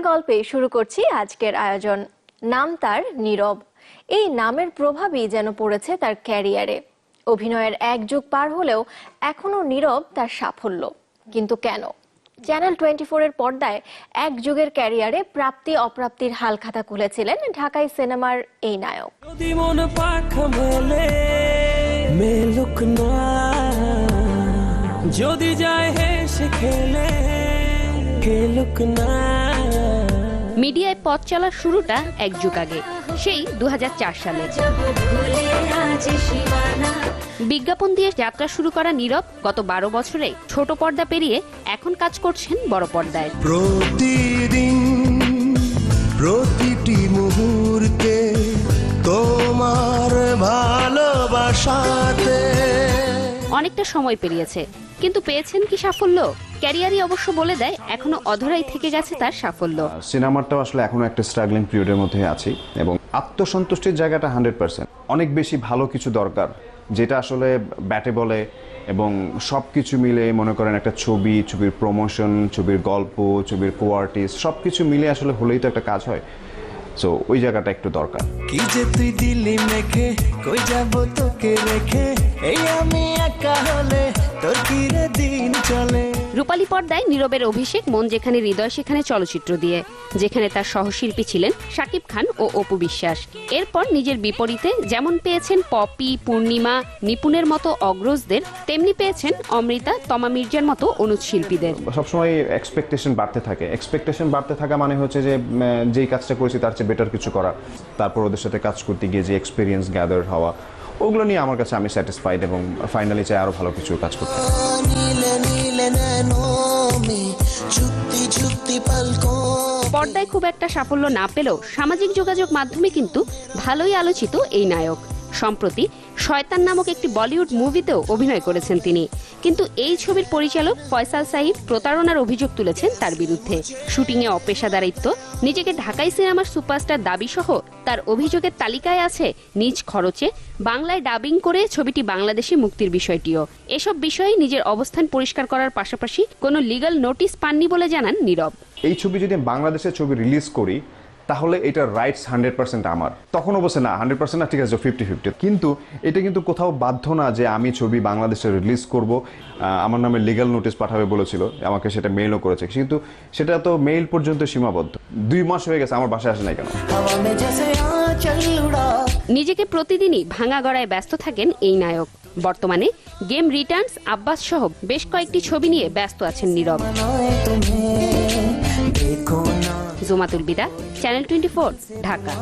গল্পে শুরু করছি আজকের আয়োজন। নাম তার নীরব। এই নামের প্রভাবই যেন পড়েছে তার ক্যারিয়ারে। অভিনয়ের এক যুগ পার হলেও এখনও নীরব তার সাফল্য। কিন্তু কেন? চ্যানেল টোয়েন্টি এর পর্দায় এক যুগের ক্যারিয়ারে প্রাপ্তি অপ্রাপ্তির হালখাতা খুলেছিলেন ঢাকাই সিনেমার এই নায়ক। যদি যায় হেসে খেলে খেলুক না। মিডিয়ায় পথ চলার শুরুটা এক যুগ আগে, সেই দু হাজার চার সালে। বিজ্ঞাপন দিয়ে যাত্রা শুরু করা নীরব গত বারো বছরে ছোট পর্দা পেরিয়ে এখন কাজ করছেন বড় পর্দায়। প্রতিদিন, প্রতিটি মুহূর্তে তোমার ভালোবাসাতে অনেকটা সময় পেরিয়েছে। কিন্তু পেয়েছেন কি সাফল্য? ক্যারিয়ারই অবশ্য বলে দেয় এখনও অধরাই থেকে গেছে তার সাফল্য। সিনেমাটাও আসলে এখনও একটা স্ট্রাগলিং পিরিয়ডের মধ্যে আছি এবং আত্মসন্তুষ্টির জায়গাটা হান্ড্রেড পার্সেন্ট অনেক বেশি ভালো কিছু দরকার যেটা আসলে ব্যাটে বলে এবং সব কিছু মিলে মনে করেন একটা ছবি ছবির প্রমোশন ছবির গল্প ছবির কো আর্টিস্ট সব কিছু মিলে আসলে হলেই তো একটা কাজ হয়। সো ওই জায়গাটা একটু দরকার। কি যে তুই দিলি মেখে কই যাব তোকে রেখে? এই আমি একা হলে তোর কিরে দিন চলে? রূপালী পর্দায় নীরবের অভিষেক মন যেখানে হৃদয়, সেখানে চলচ্চিত্র দিয়ে, যেখানে তার সহশিল্পী ছিলেন শাকিব খান ও অপু বিশ্বাস। এরপর নিজের বিপরীতে যেমন পেয়েছেন পপি, পূর্ণিমা, নিপুণের মতো অগ্রজদের, তেমনি পেয়েছেন অমৃতা, তমা মির্জার মতো অনুজ শিল্পীদের সবসময় এক্সপেকটেশন বাড়তে থাকে। এক্সপেকটেশন বাড়তে থাকা মানে হচ্ছে যে যেই কাজটা করেছি তার চেয়ে বেটার কিছু করা। তারপর ওদের সাথে কাজ করতে গিয়ে যে এক্সপিরিয়েন্স গ্যাদার হওয়া। ওগুলো নিয়ে আমার কাছে আমি স্যাটিসফাইড এবং ফাইনালি চাই আরও ভালো কিছু কাজ করতে। পর্দায় খুব একটা সাফল্য না পেলেও সামাজিক যোগাযোগ মাধ্যমে কিন্তু ভালোই আলোচিত এই নায়ক। সম্প্রতি শয়তান নামক একটি বলিউড মুভিতেও অভিনয় করেছেন তিনি। কিন্তু এই ছবির পরিচালক ফয়সাল সাহিব প্রতারণার অভিযোগ তুলেছেন তার বিরুদ্ধে। শুটিংয়ে অপেশাদারিত্ব, নিজেকে ঢাকাই সিনেমার সুপারস্টার দাবি সহ তার অভিযোগের তালিকায় আছে নিজ খরচে বাংলায় ডাবিং করে ছবিটি বাংলাদেশে মুক্তির বিষয়টিও। এসব বিষয়ে নিজের অবস্থান পরিষ্কার করার পাশাপাশি কোনো লিগ্যাল নোটিশ পাননি বলে জানান নীরব। এই ছবি যদি আমি বাংলাদেশের ছবি রিলিজ করি তাহলে এটা রাইটস হান্ড্রেড পার্সেন্ট আমার। তখন অবশ্যই না হান্ড্রেড পার্সেন্ট না ঠিক আছে ফিফটি ফিফটি কিন্তু এটা কিন্তু কোথাও বাধ্য না যে আমি ছবি বাংলাদেশে রিলিজ করব। আমার নামে লিগাল নোটিশ পাঠাবে বলেছিল আমাকে সেটা মেইলও করেছে। কিন্তু সেটা তো মেইল পর্যন্ত সীমাবদ্ধ। দুই মাস হয়ে গেছে আমার বাসায় আসে নাই কেন? নিজেকে প্রতিদিনই ভাঙা গড়ায় ব্যস্ত থাকেন এই নায়ক। বর্তমানে গেম রিটার্নস আব্বাস সহ বেশ কয়েকটি ছবি নিয়ে ব্যস্ত আছেন নীরব। Jumatul Bida channel twenty Dhaka.